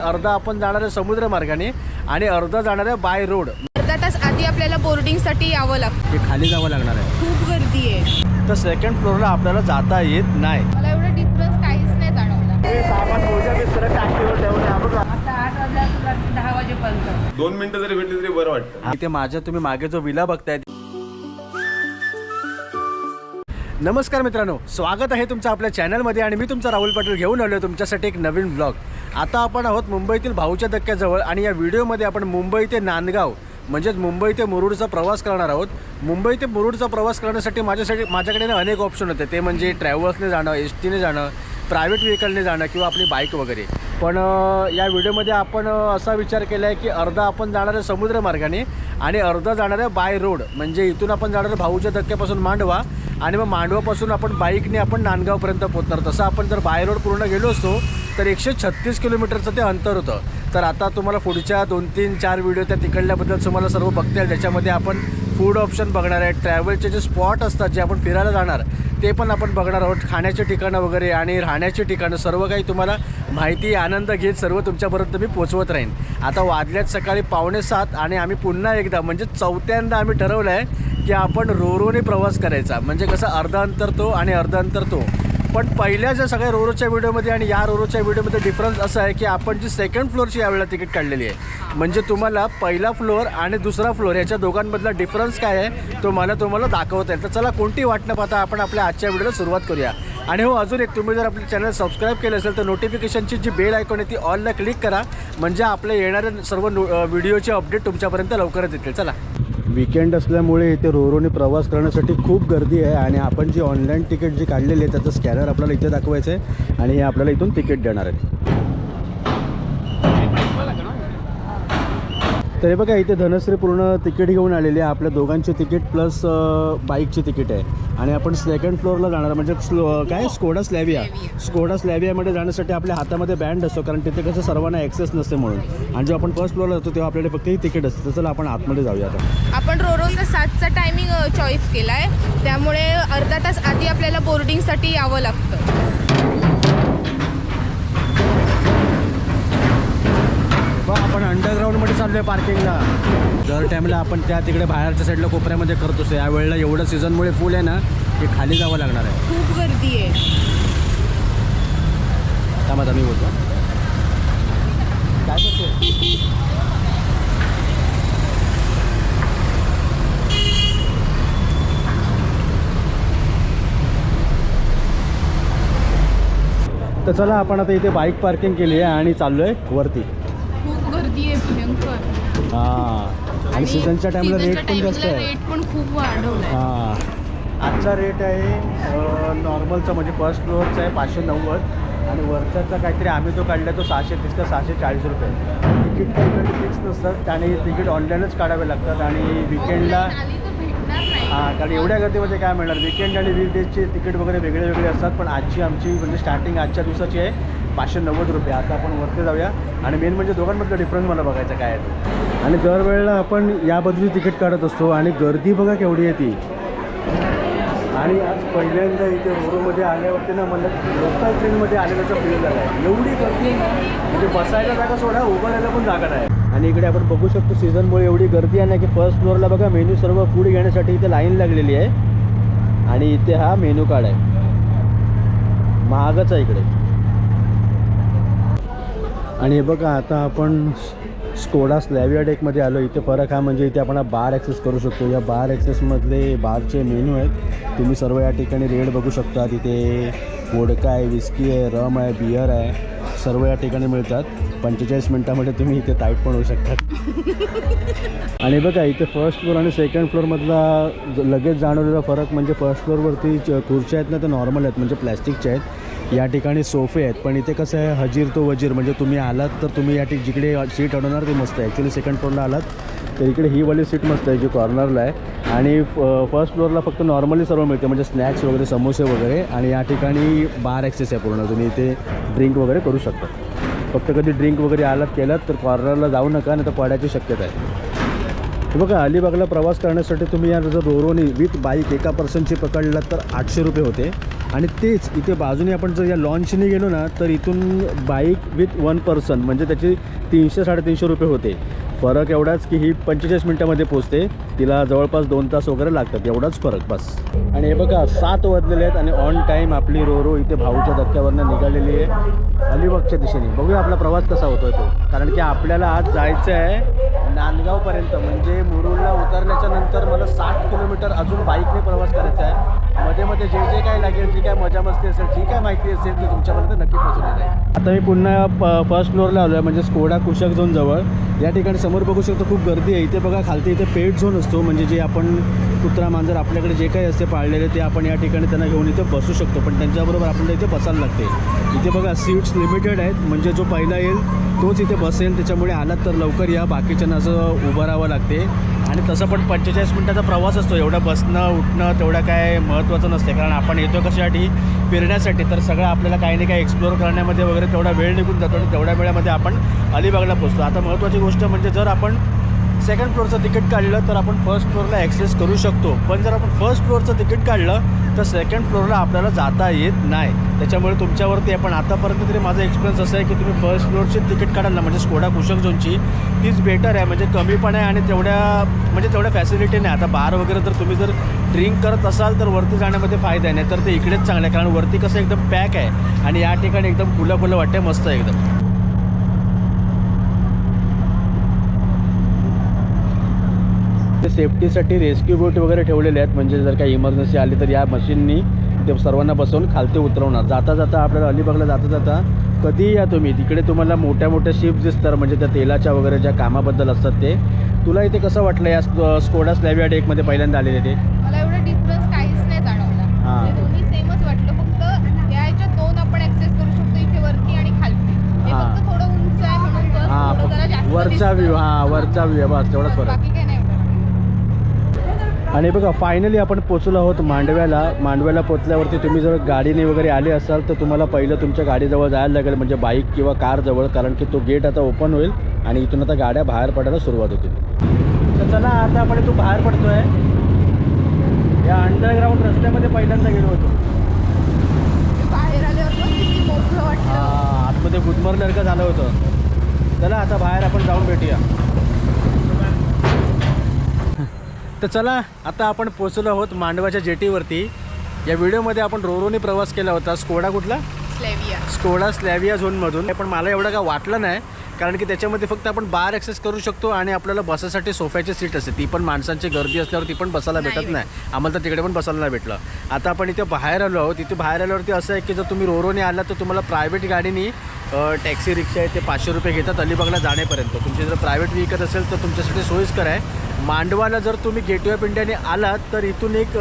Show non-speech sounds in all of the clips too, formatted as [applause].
अर्धा आपण जाणार आहे समुद्र मार्गाने आणि अर्धा जाणार आहे बाय रोड. अर्धा तास आधी आपल्याला बोर्डिंगसाठी यावं लागतं हे खाली जावं लागणार आहे. खूप गर्दी आहे. तर सेकंड फ्लोअरला आपल्याला जाता येत नाही. मला एवढं डिफरन्स काहीच नाही जाणवलं. दोन मिनिटं जरी भेटली तरी बरं वाटतं. इथे माझ्या तुम्ही मागे जो विला बघताय नमस्कार मित्रांनो स्वागत आहे तुमचं आपल्या चॅनलमध्ये आणि मी तुमचा राहुल पाटील घेऊन आलो तुमच्यासाठी एक नवीन ब्लॉग आता आपण आहोत मुंबईतील भाऊच्या धक्क्याजवळ आणि या व्हिडिओमध्ये आपण मुंबई ते नांदगाव म्हणजेच मुंबई ते मुरुडचा प्रवास करणार आहोत. मुंबई ते मुरुडचा प्रवास करण्यासाठी माझ्यासाठी माझ्याकडे ना अनेक ऑप्शन होते. ते म्हणजे ट्रॅव्हल्सने जाणं एस टीने जाणं प्रायव्हेट व्हेकलने जाणं किंवा आपली बाईक वगैरे. पण या व्हिडिओमध्ये आपण असा विचार केला आहे की अर्धा आपण जाणार आहे समुद्रमार्गाने आणि अर्धा जाणार आहे बाय रोड. म्हणजे इथून आपण जाणार आहे भाऊच्या धक्क्यापासून मांडवा आणि मग मांडवापासून आपण बाईकने आपण नांदगावपर्यंत पोहोचणार. तसं आपण जर बाय रोड पूर्ण गेलो असतो तर एकशे छत्तीस किलोमीटरचं ते अंतर होतं. तर आता तुम्हाला पुढच्या दोन तीन चार व्हिडिओ त्या तिकडल्याबद्दल तुम्हाला सर्व बघता येईल. ज्याच्यामध्ये आपण फूड ऑप्शन बघणार आहे ट्रॅव्हलचे जे स्पॉट असतात जे आपण फिरायला जाणार ते पण आपण बघणार आहोत. खाण्याचे ठिकाणं वगैरे आणि राहण्याची ठिकाणं सर्व काही तुम्हाला माहिती आनंद घेत सर्व तुमच्यापर्यंत मी पोचवत राहीन. आता वाजल्यात सकाळी पावणे सात आणि आम्ही पुन्हा एकदा म्हणजे चौथ्यांदा आम्ही ठरवलं आहे की आपण रोरोने प्रवास करायचा. म्हणजे कसं अर्धा अंतर तो आणि अर्धा अंतर तो. पण पहिल्या ज्या सगळ्या रोरोच्या व्हिडिओमध्ये आणि या रोरोच्या व्हिडिओमध्ये डिफरन्स असं आहे की आपण जी सेकंड फ्लोअरची यावेळेला तिकीट काढलेली आहे. म्हणजे तुम्हाला पहिला फ्लोअर आणि दुसरा फ्लोअर याच्या दोघांमधला डिफरन्स काय आहे तो मला तुम्हाला दाखवता येईल. तर चला कोणती वाट न पाहता आपण आपल्या आजच्या व्हिडिओला सुरुवात करूया. आणि हो अजून एक तुम्ही जर आपले चॅनल सबस्क्राईब केलं असेल तर नोटिफिकेशनची जी बेल आयकॉन आहे ती ऑलला क्लिक करा. म्हणजे आपल्या येणाऱ्या सर्व व्हिडिओचे अपडेट तुमच्यापर्यंत लवकरच येतील. चला. विकेंड असल्यामुळे इथे रोरोने प्रवास करण्यासाठी खूप गर्दी आहे आणि आपण जी ऑनलाईन तिकीट जी काढलेली आहे त्याचं स्कॅनर आपल्याला इथे दाखवायचं आहे आणि हे आपल्याला इथून तिकीट देणार आहे तर हे बघा इथे धनश्री पूर्ण तिकीट घेऊन आलेली आहे. आपल्या दोघांची तिकीट प्लस बाईकची तिकीट आहे. आणि आपण सेकंड फ्लोअरला जाणार म्हणजे स्लो काय? स्कोडा स्लॅविया स्कोडा स्लॅवियामध्ये जाण्यासाठी आपल्या हातामध्ये बँड असतो. कारण तिथे कसं सर्वांना ॲक्सेस नसते म्हणून. आणि जेव्हा आपण फर्स्ट फ्लोअरला जातो तेव्हा आपल्याकडे फक्त ही तिकीट असते. चला आपण आतमध्ये जाऊया आता. आपण रोरोचा सातचा टायमिंग चॉईस केला आहे त्यामुळे अर्धा तास आधी आपल्याला बोर्डिंगसाठी यावं लागतं. बघ आपण अंडरग्राऊंडमध्ये चाललो आहे पार्किंगला दर टाईमला आपण त्या तिकडे बाहेरच्या साईडला कोपऱ्यामध्ये करत असतो यावेळेला एवढं सीझनमुळे फुल आहे ना की खाली जावं लागणार आहे. खूप गर्दी आहे. थांबा मी बोलतो. काय करतो तर चला आपण आता इथे बाईक पार्किंग केली आहे आणि चाललो आहे वरती. हां. आणि सीझनच्या टाईमला रेट पण जास्त आहे. रेट पण खूप वाढवलाय. हां. आजचा रेट आहे नॉर्मलचा म्हणजे फर्स्ट फ्लोअरचा आहे पाचशे नव्वद आणि वरच्याचा काहीतरी आम्ही जो काढला तो सहाशे तीस का सहाशे चाळीस रुपये. तिकीट काही फिक्स नसतात आणि तिकीट ऑनलाईनच काढावे लागतात आणि विकेंडला हां कारण एवढ्या गर्दीमध्ये काय मिळणार? विकेंड आणि वीकडेजचे तिकीट वगैरे वेगळे वेगळे असतात पण आजची आमची म्हणजे स्टार्टिंग आजच्या दिवसाची आहे. पाचशे नव्वद रुपये. आता आपण वरती जाऊया. आणि मेन म्हणजे दोघांमधला डिफरन्स मला बघायचा काय आहे आणि दरवेळेला आपण या बदली तिकीट काढत असतो आणि गर्दी बघा केवढी आहे ती. आणि आज पहिल्यांदा इथे रोडमध्ये आल्यावरती ना मला लोकल ट्रेनमध्ये आलेल्याचा फील झाला आहे. एवढी गर्दी म्हणजे बसायला जागा सोडा उभारायला पण जागा नाही. आणि इकडे आपण बघू शकतो सीझनमुळे एवढी गर्दी आहे ना की फर्स्ट फ्लोअरला बघा मेन्यू सर्व फूड घेण्यासाठी इथे लाईन लागलेली आहे. आणि इथे हा मेनू कार्ड आहे. महागच आहे इकडे. आणि हे बघा आता आपण स्कोडा स्लॅविया डेकमध्ये आलो. इथे फरक हा म्हणजे इथे आपण बार ॲक्सेस करू शकतो. या बार ॲक्सेसमधले बारचे मेनू आहेत. तुम्ही सर्व या ठिकाणी रेट बघू शकता तिथे वोडका आहे विस्की आहे रम आहे बियर आहे. सर्व या ठिकाणी मिळतात. पंचेचाळीस मिनटामध्ये तुम्ही इथे टाईट पण होऊ शकता. [laughs] आणि बघा इथे फर्स्ट फ्लोअर आणि सेकंड फ्लोअरमधला ज- लगेच जाणवलेला फरक म्हणजे फर्स्ट फ्लोअरवरती च- खुर्च्या आहेत ना त्या नॉर्मल आहेत. म्हणजे प्लॅस्टिकच्या आहेत. या ठिकाणी सोफे आहेत पण इथे कसं आहे हजीर तो वजीर म्हणजे तुम्ही आलात तर तुम्ही या ठिक जिकडे सीट अडवणार ते मस्त आहे. ॲक्च्युली सेकंड फ्लोरला आलात तर इकडे ही वाली सीट मस्त आहे जी कॉर्नरला आहे. आणि फर्स्ट फ्लोअरला फक्त नॉर्मली सर्व मिळते म्हणजे स्नॅक्स वगैरे समोसे वगैरे. आणि या ठिकाणी बार ॲक्सेस आहे पूर्ण तुम्ही इथे ड्रिंक वगैरे करू शकता. फक्त कधी ड्रिंक वगैरे आलात केलात तर कॉर्नरला जाऊ नका नाही तर पडायची शक्यता आहे. बघा अलिबागला प्रवास करण्यासाठी तुम्ही या जर रोरोनी विथ बाईक एका पर्सनची पकडलात तर आठशे रुपये होते. आणि तेच इथे बाजूने आपण जर या लॉन्चने गेलो ना तर इथून बाईक विथ वन पर्सन म्हणजे त्याची तीनशे साडेतीनशे रुपये होते. फरक एवढाच की ही पंचेचाळीस मिनटामध्ये पोचते तिला जवळपास दोन तास वगैरे लागतात. एवढाच फरक बस. आणि हे बघा सात वाजलेले आहेत आणि ऑन टाईम आपली रोरो इथे भाऊच्या धक्क्यावरनं निघालेली आहे. अलिबागच्या दिशेने. बघूया आपला प्रवास कसा होतोय तो. कारण की आपल्याला आज जायचं आहे नांदगावपर्यंत. म्हणजे मुरुडला उतरल्याच्या नंतर मला साठ किलोमीटर अजून बाईकने प्रवास करायचा आहे. मध्ये मध्ये जे जे काय लागेल जी काय मजा मस्ती असेल जी काय माहिती असेल ती तुमच्यापर्यंत नक्की पोहोचवली जाईल. आता मी पुन्हा प फर्स्ट फ्लोअरला आलो आहे म्हणजे स्कोडा कुशक झोन जवळ. या ठिकाणी समोर बघू शकतो खूप गर्दी आहे. इथे बघा खालती इथे पेट झोन असतो म्हणजे जे आपण कुत्रा मांजर आपल्याकडे जे काही असते पाळलेले ते आपण या ठिकाणी त्यांना घेऊन इथे बसू शकतो. पण त्यांच्याबरोबर आपल्याला इथे बसायला लागते. इथे बघा सीट्स लिमिटेड आहेत. म्हणजे जो पहिला येईल तोच इथे बसेल. त्याच्यामुळे आलात तर लवकर या. बाकीच्यांना असं उभं राहावं लागते. आणि तसं पण पंचेचाळीस मिनटाचा प्रवास असतो. एवढं बसणं उठणं तेवढं काय महत्त्वाचं नसते. कारण आपण येतो कशासाठी? फिरण्यासाठी. तर सगळं आपल्याला काही ना काही एक्सप्लोअर करण्यामध्ये वगैरे तेवढा वेळ निघून जातो आणि तेवढ्या वेळामध्ये आपण अलिबागला पोचतो आता महत्त्वाची गोष्ट म्हणजे जर आपण सेकंड फ्लोअरचं तिकीट काढलं तर आपण फर्स्ट फ्लोअरला ॲक्सेस करू शकतो. पण जर आपण फर्स्ट फ्लोअरचं तिकीट काढलं तर सेकंड फ्लोअरला आपल्याला जाता येत नाही. त्याच्यामुळे तुमच्यावरती आहे पण आतापर्यंत तरी माझा एक्सपिरियन्स असा आहे की तुम्ही फर्स्ट फ्लोअरची तिकीट काढाल ना म्हणजे स्कोडा कुशक झोनची तीच बेटर आहे. म्हणजे कमी पण आहे आणि तेवढ्या म्हणजे तेवढ्या फॅसिलिटी नाही. आता बार वगैरे जर तुम्ही जर ड्रिंक करत असाल तर वरती जाण्यामध्ये फायदा आहे. नाही तर ते इकडेच चांगलं आहे. कारण वरती कसं एकदम पॅक आहे. आणि या ठिकाणी एकदम खुलं खुलं वाटते मस्त आहे एकदम. सेफ्टीसाठी रेस्क्यू बोट वगैरे ठेवलेले आहेत. म्हणजे जर काही इमर्जन्सी आली तर या मशीननी ते सर्वांना बसवून खालते उतरवणार. जाता जाता आपल्याला अलिबागला जाता जाता कधीही या तुम्ही? तिकडे तुम्हाला मोठ्या मोठ्या शिप दिसतात. म्हणजे त्या तेलाच्या वगैरे ज्या कामाबद्दल असतात ते. तुला इथे कसं वाटलं? या स्को- स्कोडा स्लॅविया डेकमध्ये पहिल्यांदा आलेले ते. मला एवढं डिफरन्स काहीच नाही जाणवला. हा. सेमच वाटलं. फक्त या ह्याच्यात दोन आपण ऍक्सेस करू शकतो इथे वरती आणि खालती. हे थोडं उंच आहे म्हणून हां वरचा. व्ह्यू हां वरचा व्ह्यू बस तेवढाच फरक बाकी काही नाही एवढं. आणि बघा फायनली आपण पोचलो आहोत मांडव्याला. मांडव्याला पोचल्यावरती तुम्ही जर गाडीने वगैरे आले असाल तर तुम्हाला पहिलं तुमच्या गाडीजवळ जायला लागेल म्हणजे बाईक किंवा कारजवळ कारण की तो गेट आता ओपन होईल आणि इथून आता गाड्या बाहेर पडायला सुरुवात होतील. तर चला आता आपण इथून बाहेर पडतोय. या अंडरग्राऊंड रस्त्यामध्ये पहिल्यांदा गेलो होतो. आतमध्ये गुदमरल्यासारखं झालं होतं. चला आता बाहेर आपण जाऊन भेटूया. तर चला आता आपण पोचलो आहोत मांडवाच्या जेटीवरती. या व्हिडिओमध्ये आपण रोरोने प्रवास केला होता. स्कोडा कुठला? स्लेविया. स्कोडा स्लॅविया झोनमधून. पण मला एवढं काय वाटलं नाही. कारण की त्याच्यामध्ये फक्त आपण बार ॲक्सेस करू शकतो आणि आपल्याला बसासाठी सोफ्याची सीट असते. ती पण माणसांची गर्दी असल्यावर ती पण बसायला भेटत नाही. आम्हाला तर तिकडे पण बसायला नाही भेटलं. आता आपण इथे बाहेर आलो आहोत. इथे बाहेर आल्यावरती असं आहे की जर तुम्ही रोरोने आला तर तुम्हाला प्रायव्हेट गाडीनी टॅक्सी रिक्षा आहे ते पाचशे रुपये घेतात अलिबागला जाण्यापर्यंत. तुमची जर प्रायव्हेट व्हेकल असेल तर तुमच्यासाठी सोयीस्कर आहे. मांडवाला जर तुम्ही गेटवे ऑफ इंडियाने आलात तर इथून एक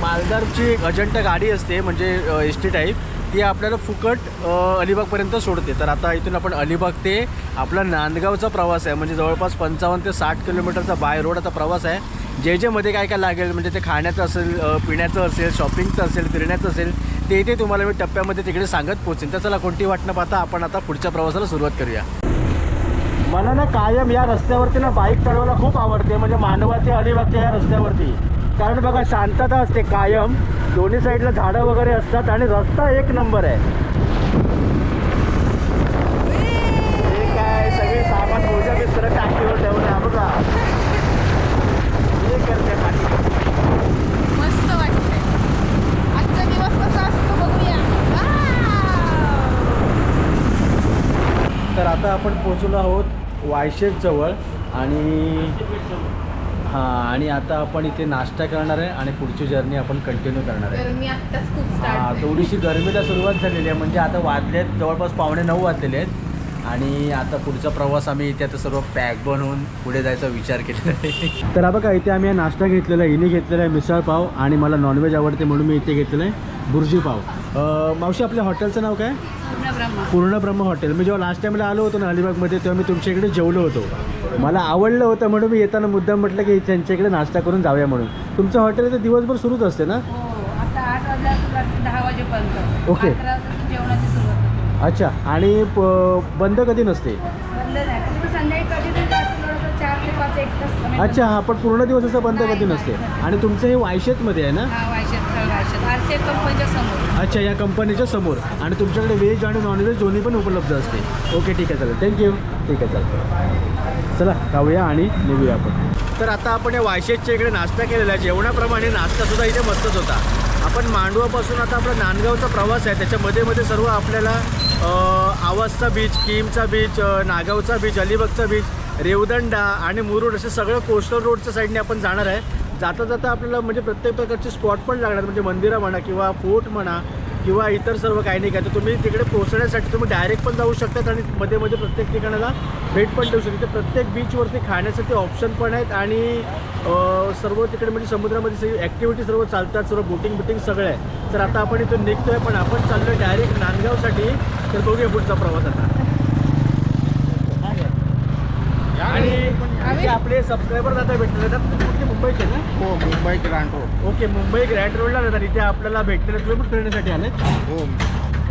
मालदारची एक अजंटा गाडी असते म्हणजे एस टी टाईप ती आपल्याला फुकट अलिबागपर्यंत सोडते. तर आता इथून आपण अलिबाग ते आपला नांदगावचा प्रवास आहे. म्हणजे जवळपास पंचावन्न ते साठ किलोमीटरचा बाय रोडचा प्रवास आहे. जे जे मध्ये काय काय लागेल म्हणजे ते खाण्याचं असेल पिण्याचं असेल शॉपिंगचं असेल फिरण्याचं असेल ते ते तुम्हाला मी टप्प्यामध्ये तिकडे सांगत पोचेन तर चला कोणती वाट न पाहता आपण आता पुढच्या प्रवासाला सुरुवात करूया. मला ना कायम या रस्त्यावरती ना बाईक चालवायला खूप आवडते. म्हणजे मानवाचे अलिबागच्या या रस्त्यावरती. कारण बघा शांतता असते कायम. दोन्ही साईडला झाडं वगैरे असतात आणि रस्ता एक नंबर आहे. हे काय सगळे सामान मोजा बिस्तर टाकीवर ठेवलं आहे बघा. हे करते पाठी मस्त वाटतंय. आजचा दिवस कसा असतो बघूया. वाव! तर आता आपण पोचलो आहोत वायशेत जवळ आणि हां आणि आता आपण इथे नाश्ता करणार आहे आणि पुढची जर्नी आपण कंटिन्यू करणार आहे. गरमी आत्ताच खूप हां स्टार्ट थोडीशी गरमीला सुरुवात झालेली आहे. म्हणजे आता वाजले आहेत जवळपास पावणे नऊ वाजलेले आहेत. आणि आता पुढचा प्रवास आम्ही इथे आता सर्व पॅक बनवून पुढे जायचा विचार केलेला आहे. तर हा बघा इथे आम्ही हा नाश्ता घेतलेला आहे हिने घेतलेला आहे मिसळ पाव आणि मला नॉनव्हेज आवडते म्हणून मी इथे घेतलेलं आहे बुर्जी पाव. अं, मावशी आपल्या हॉटेलचं नाव काय? पूर्ण ब्रह्म हॉटेल. मी जेव्हा लास्ट टाइमला आलो होतो ना अलिबागमध्ये तेव्हा मी तुमच्या इकडे जेवलो होतो. मला आवडलं होतं म्हणून मी येताना मुद्दाम म्हटलं की त्यांच्या इकडे नाश्ता करून जाऊया म्हणून. तुमचं हॉटेल तर दिवसभर सुरूच असते ना? हो आता ओके. अकरा वाजता जेवणाची सुरुवात होते अच्छा आणि प- बंद कधी नसते? बंद नाही. तुम्ही संध्याकाळी कधी तरी जास्त थोडंसं चार ते पाच एक तास आम्ही अच्छा हा पण पूर्ण दिवस असं बंद कधी नसते. आणि तुमचं हे वायशेतमध्ये आहे ना? हा वायशात. वायशात कंपनीच्या समोर. अच्छा या कंपनीच्या समोर. आणि तुमच्याकडे व्हेज आणि नॉनव्हेज दोन्ही पण उपलब्ध असते. ओके ठीक आहे चालेल. थँक्यू ठीक आहे चालेल. चला जाऊया आणि निघूया आपण. तर आता आपण या वायशेजच्या इकडे नाश्ता केलेला आहे. जेवणाप्रमाणे नाश्तासुद्धा इथे मस्तच होता. आपण मांडवापासून आता आपला नांदगावचा प्रवास आहे. त्याच्यामध्ये मध्ये सर्व आपल्याला आवाजचा आवासचा बीच किमचा बीच नागावचा बीच अलिबागचा बीच रेवदंडा आणि मुरुड असे सगळं कोस्टल रोडच्या साईडने आपण जाणार आहे. जाता जाता आपल्याला म्हणजे प्रत्येक प्रकारचे स्पॉट पण लागणार म्हणजे मंदिरं म्हणा किंवा फोर्ट म्हणा किंवा इतर सर्व काही नाही काय तर तुम्ही तिकडे पोहोचण्यासाठी तुम्ही डायरेक्ट पण जाऊ शकतात आणि मध्ये मध्ये प्रत्येक ठिकाणाला भेट पण देऊ शकता. प्रत्येक बीचवरती खाण्यासाठी ऑप्शन पण आहेत आणि सर्व तिकडे म्हणजे समुद्रामध्ये सगळी ॲक्टिव्हिटी सर्व चालतात सर्व बोटिंग बिटिंग सगळं आहे. तर आता आपण इथून निघतोय पण आपण चाललो आहे डायरेक्ट नांदगावसाठी. तर बघूया पुढचा प्रवास आता. आणि आपले सबस्क्रायबर आता भेटले जातात मुंबईचे ना? हो Mumbai grand road okay Mumbai grand रोडला जातात इथे आपल्याला भेटलेले तुम्ही पण फिरण्यासाठी आले. हो.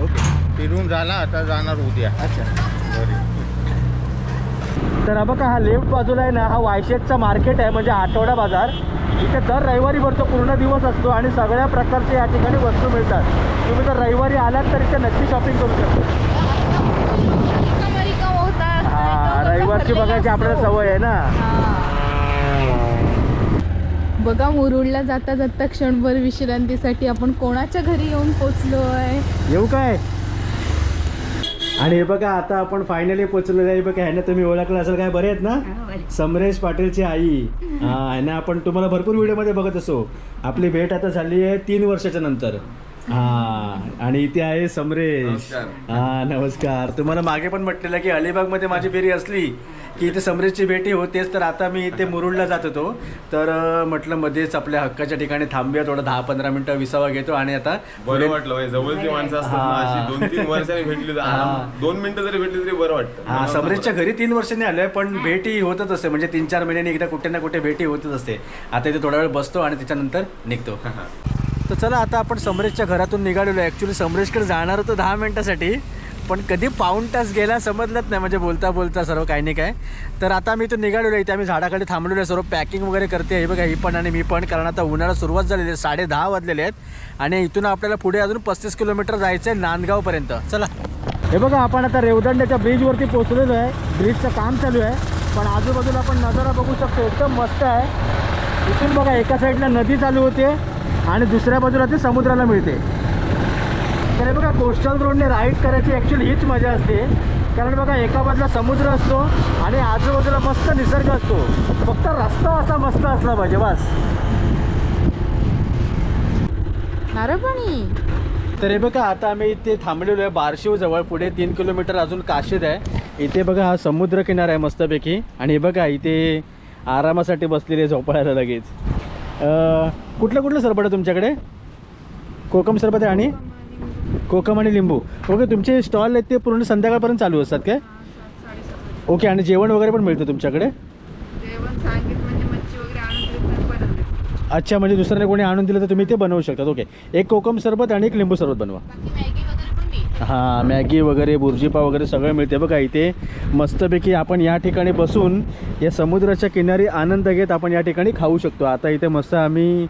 ओके. फिरून झाला आता जाणार उद्या. अच्छा. घरी. तर बघा हा लेफ्ट बाजूला आहे ना हा वायशेजचा मार्केट आहे म्हणजे आठवडा बाजार. इथे दर रविवारी भरतो पूर्ण दिवस असतो आणि सगळ्या प्रकारचे या ठिकाणी वस्तू मिळतात. तुम्ही जर रविवारी आलात तर इथे नक्की शॉपिंग करू शकता रिकामा रिकामा होता हा रविवारची बघायची आपल्याला सवय आहे ना. बघा मुरुडला जाता जाता क्षणभर विश्रांतीसाठी आपण कोणाच्या घरी येऊन पोचलो आहे येऊ काय? आणि हे बघा आता आपण फायनली पोचलेलो आहे. हे बघा ह्यानं तुम्ही ओळखलं असेल काय? बरे आहेत ना? समरेश पाटीलची आई. हा ह्यानं आपण तुम्हाला भरपूर व्हिडिओमध्ये बघत असो. आपली भेट आता झाली आहे तीन वर्षाच्या नंतर. हा आणि इथे आहे समरेश. नमस्कार. हा नमस्कार. तुम्हाला मागे पण म्हटलेलं की अलिबागमध्ये माझी फेरी असली की इथे समरेशची भेटी होतेच तर आता मी इथे मुरुडला जात होतो. तर म्हटलं मध्येच आपल्या हक्काच्या ठिकाणी थांबूया थोडं दहा पंधरा मिनिटं विसावा घेतो आणि आता बरं वाटलं जवळची माणसं असतात ना अशी दोन तीन वर्षांनी भेटली दोन मिनिटं जरी भेटली तरी बरं वाटतं. हा समरेशच्या घरी तीन वर्षांनी आलोय पण भेटी होतच असते. म्हणजे तीन चार महिन्यांनी एकदा कुठे ना कुठे भेटी होतच असते. आता इथे थोडा वेळ बसतो आणि त्याच्यानंतर निघतो. तर चला आता आपण समरेशच्या घरातून निघालेलो आहे. ॲक्च्युली समरेशकडे जाणार होतो दहा मिनटासाठी. पण कधी पाऊण तास गेला समजलंच नाही. म्हणजे बोलता बोलता सर्व काही नाही काय. तर आता मी तो निघालेलो आहे. इथे आम्ही झाडाकडे थांबलेलो आहे. सर्व पॅकिंग वगैरे करते हे बघा ही पण आणि मी पण. कारण आता उन्हाळा सुरुवात झालेली आहे. साडे दहा वाजलेले आहेत. आणि इथून आपल्याला पुढे अजून पस्तीस किलोमीटर जायचं आहे नांदगावपर्यंत चला. हे बघा आपण आता रेवदंड्याच्या ब्रिजवरती पोचलेलो आहे. ब्रिजचं काम चालू आहे. पण आजूबाजूला आपण नजारा बघू शकतो. एकदम मस्त आहे. इथून बघा एका साईडला नदी चालू होते. आणि दुसऱ्या बाजूला ती समुद्राला मिळते. तर हे बघा कोस्टल रोडने राईड करायची ॲक्च्युली हीच मजा असते. कारण बघा एका बाजूला समुद्र असतो आणि आजूबाजूला मस्त निसर्ग असतो. फक्त रस्ता असा मस्त असला पाहिजे बस. तर हे बघा आता आम्ही इथे थांबलेलो आहे बारशिव जवळ. पुढे तीन किलोमीटर अजून काशीद आहे. इथे बघा हा समुद्र किनारा आहे मस्तपैकी. आणि हे बघा इथे आरामासाठी बसलेले झोपाळ्याला लगेच. कुठलं कुठलं सरबत आहे तुमच्याकडे? कोकम सरबत आहे आणि कोकम आणि लिंबू. ओके तुमचे स्टॉल आहेत ते पूर्ण संध्याकाळपर्यंत चालू असतात काय? ओके आणि जेवण वगैरे पण मिळतं तुमच्याकडे? म्हणजे अच्छा म्हणजे दुसऱ्याने कोणी आणून दिलं तर तुम्ही ते बनवू शकतात. ओके एक कोकम सरबत आणि एक लिंबू सरबत बनवा. हां मॅगी वगैरे बुर्जीपाव वगैरे सगळं मिळते. बघा इथे मस्तपैकी आपण या ठिकाणी बसून या समुद्राच्या किनारी आनंद घेत आपण या ठिकाणी खाऊ शकतो. आता इथे मस्त आम्ही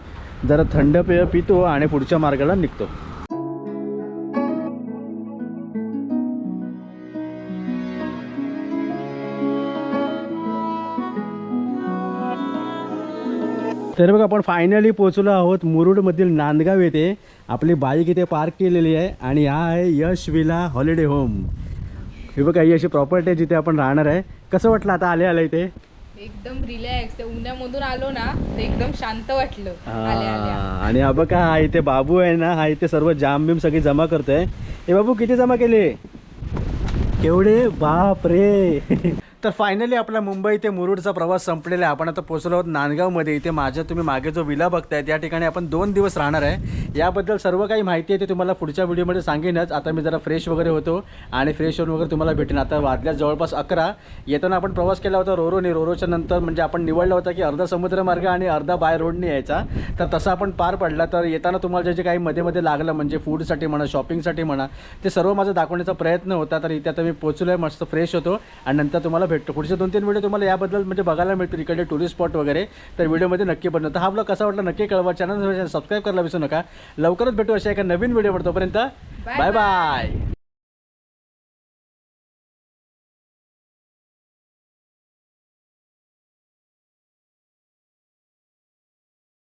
जरा थंड पेय पितो आणि पुढच्या मार्गाला निघतो. तर बघा आपण फायनली पोहोचलो आहोत मुरुडमधील नांदगाव येथे. आपली बाईक इथे पार्क केलेली आहे आणि हा आहे यश विला हॉलिडे होम हे बघा ही अशी प्रॉपर्टी आहे जिथे आपण राहणार आहे. कसं वाटलं आता आले आलं इथे? एकदम रिलॅक्स उन्हामधून आलो ना तर एकदम शांत वाटलं. आल्या आल्या. आणि हा बघा हा इथे बाबू आहे ना हा इथे सर्व जाम बिम सगळी जमा करतोय. हे बाबू किती जमा केले? केवढे? बाप रे तर फायनली आपला मुंबई ते मुरुडचा प्रवास संपलेला आहे. आपण आता पोचलो आहोत नांदगावमध्ये. इथे माझ्या तुम्ही मागे जो विला बघताय त्या ठिकाणी आपण दोन दिवस राहणार आहे. याबद्दल सर्व काही माहिती आहे ते तुम्हाला पुढच्या व्हिडिओमध्ये सांगेनच. आता मी जरा फ्रेश वगैरे होतो आणि फ्रेश होऊन वगैरे तुम्हाला भेटेन. आता वाजल्या जवळपास अकरा. येताना आपण प्रवास केला होता रोरोने. रोरोच्या नंतर म्हणजे आपण निवडला होता की अर्धा समुद्रमार्ग आणि अर्धा बाय रोडने यायचा. तर तसा आपण पार पडला. तर येताना तुम्हाला जे जे काही मध्ये मध्ये लागलं म्हणजे फूडसाठी म्हणा शॉपिंगसाठी म्हणा ते सर्व माझं दाखवण्याचा प्रयत्न होता. तर इथे आता मी पोचलो आहे मस्त फ्रेश होतो. आणि नंतर तुम्हाला भेटतो. पुढचे दोन तीन व्हिडिओ तुम्हाला याबद्दल म्हणजे बघायला मिळतील. इकडे टुरिस्ट स्पॉट वगैरे. तर व्हिडिओमध्ये नक्की बनवतो तर हा ब्लॉग कसा वाटला नक्की कळवा. चॅनल सबस्क्राईब करायला विसरू नका. लवकरच भेटू अशा एका नवीन व्हिडिओवर तोपर्यंत बाय बाय